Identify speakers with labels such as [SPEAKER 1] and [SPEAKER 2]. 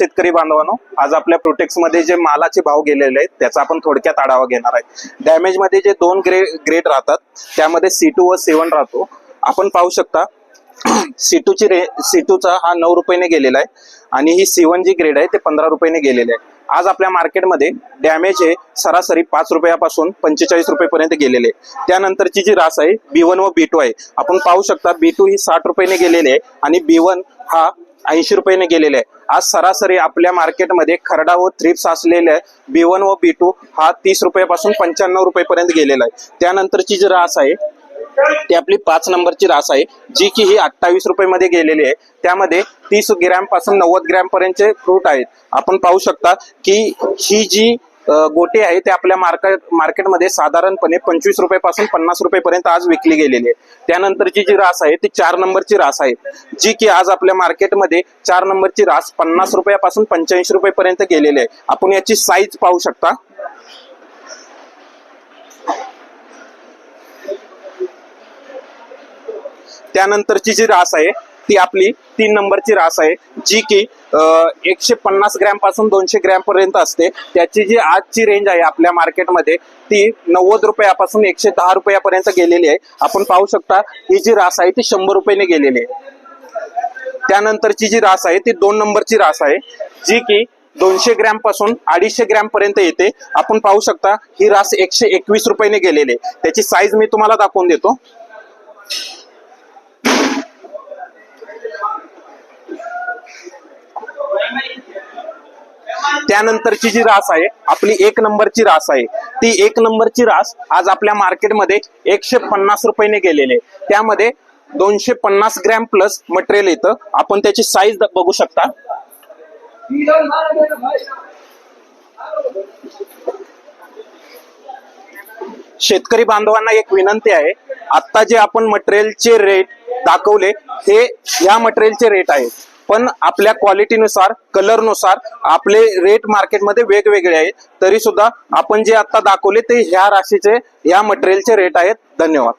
[SPEAKER 1] शेतकरी बांधवांनो आज आपल्या प्रोटेक्समध्ये जे मालाचे भाव गेलेले आहेत त्याचा आपण थोडक्यात आढावा घेणार आहे. डॅमेजमध्ये जे दोन ग्रे ग्रेड राहतात त्यामध्ये सी टू व सेवन राहतो. आपण पाहू शकता सी ची रे सी टूचा हा नऊ रुपयाने गेलेला आहे आणि ही सीवन जी ग्रेड आहे ते पंधरा रुपयाने गेलेले आहे. आज आपल्या मार्केटमध्ये डॅमेज हे सरासरी पाच रुपयापासून पंचेचाळीस रुपयेपर्यंत गेलेले आहे. त्यानंतरची जी रास आहे बी वन व बी टू आहे. आपण पाहू शकता बी टू ही साठ रुपयाने गेलेली आहे आणि बी वन हा ऐंशी रुपयाने गेलेले आहे. आज सरासरी आपल्या मार्केटमध्ये खरडा व थ्रिप्स असलेले बी वन व बी टू हा तीस रुपयापासून पंच्याण्णव रुपयेपर्यंत गेलेला आहे. त्यानंतरची जी रास आहे ती आपली पाच नंबरची रास आहे जी की ही अठ्ठावीस रुपयेमध्ये गेलेली आहे. त्यामध्ये तीस ग्रॅमपासून नव्वद ग्रॅम पर्यंतचे फ्रूट आहेत. आपण पाहू शकता की ही जी गोटे आहे ते आपल्या मार्केट मार्केटमध्ये साधारणपणे पंचवीस रुपयापासून पन्नास रुपयेपर्यंत आज विकली गेलेली आहे. त्यानंतरची जी रास आहे ती चार नंबरची रास आहे जी की आज आपल्या मार्केटमध्ये चार नंबरची रास पन्नास रुपयापासून पंच्याऐंशी रुपयेपर्यंत गेलेली आहे. आपण याची साईज पाहू शकता. त्यानंतरची जी रास आहे ती आपली तीन नंबरची रास आहे जी की एकशे पन्नास ग्रॅमपासून दोनशे ग्रॅम पर्यंत असते. त्याची जी आजची रेंज आहे आपल्या मार्केटमध्ये ती नव्वद रुपयापासून एकशे दहा रुपयापर्यंत गेलेली आहे. आपण पाहू शकता ही जी रास आहे ती शंभर रुपयाने गेलेली आहे. त्यानंतरची जी रास आहे ती दोन नंबरची रास आहे जी की दोनशे ग्रॅमपासून अडीचशे ग्रॅम पर्यंत येते. आपण पाहू शकता ही रास एकशे एकवीस रुपयाने गेलेली आहे. त्याची साईज मी तुम्हाला दाखवून देतो. त्यानंतरची जी रास आहे आपली एक नंबरची रास आहे. ती एक नंबरची रास आज आपल्या मार्केटमध्ये एकशे पन्नास रुपयाने गेलेली आहे. त्यामध्ये दोनशे पन्नास ग्रॅम प्लस मटेरियल येतं. आपण त्याची साईज बघू शकता. शेतकरी बांधवांना एक विनंती आहे. आता जे आपण मटेरियलचे रेट दाखवले हे या मटेरियलचे रेट आहेत. पण आपल्या क्वालिटीनुसार कलरनुसार आपले रेट मार्केटमध्ये वेगवेगळे आहेत. तरी सुद्धा आपण जे आता दाखवले ते ह्या राशीचे या मटेरियलचे रेट आहेत. धन्यवाद.